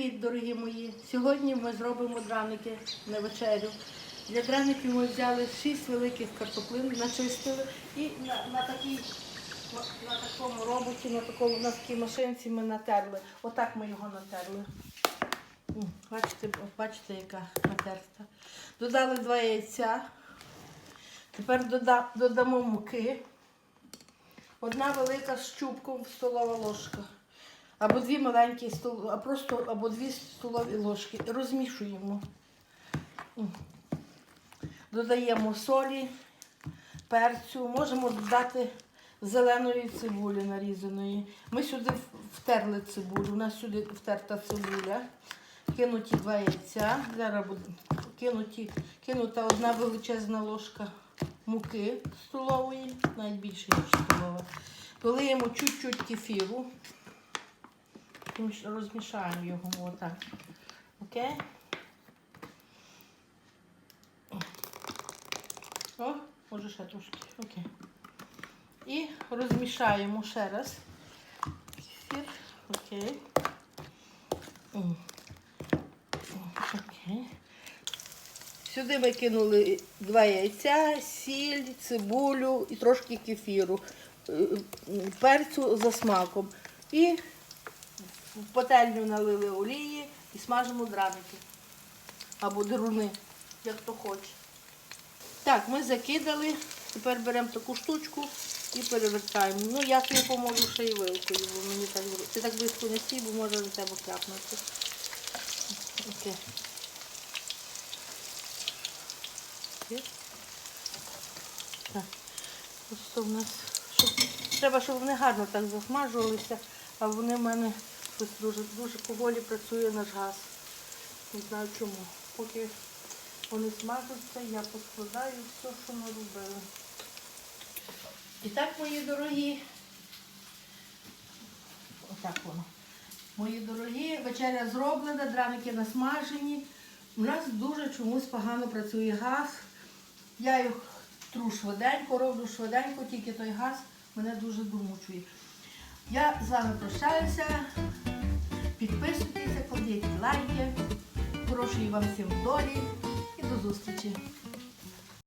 Привіт, дорогі мої! Сьогодні ми зробимо драники на вечерю. Для драників ми взяли 6 великих картоплин, начистили і на, на, такій, на, такому роботі, на, такому, на такій машинці ми натерли. Отак ми його натерли. Бачите, бачите, яка натерта. Додали два яйця. Тепер дода, додамо муки. Одна велика з чубком столова ложка. Або дві маленькі стол, а просто або дві столові ложки. Розмішуємо. Додаємо солі, перцю, можемо додати зеленої цибулі нарізаної. Ми сюди втерли цибулю, у нас сюди втерта цибуля. Кинуті два яйця. Зараз буде кинуті, кинута одна величезна ложка муки столової, навіть більше, ніж столова. Долиємо чуть-чуть кефіру. Міш- Розмішаємо його отак. Окей? О, може ще трошки. Окей. І розмішаємо ще раз. Кефір. Окей. Окей. Сюди ми кинули два яйця, сіль, цибулю і трошки кефіру, е, перцю за смаком. І в пательню налили олії і смажимо драники. Або деруни, як хто хоче. Так, ми закидали. Тепер беремо таку штучку і перевертаємо. Ну, я тобі поможу ще й вилкою, бо мені так Ти так близько не стій, бо може на тебе кляпнути. Окей. Так. Просто в нас щоб... треба, щоб вони гарно так засмажувалися, а вони в мене щось дуже, дуже поволі працює наш газ. Не знаю чому. Поки вони смажаться, я поскладаю все, що ми робили. І так, мої дорогі, отак воно. Мої дорогі, вечеря зроблена, драники насмажені. У нас дуже чомусь погано працює газ. Я їх тру швиденько, роблю швиденько, тільки той газ мене дуже домучує. Я з вами прощаюся. Підписуйтеся, кладіть лайки. Хорошої вам всім долі і до зустрічі.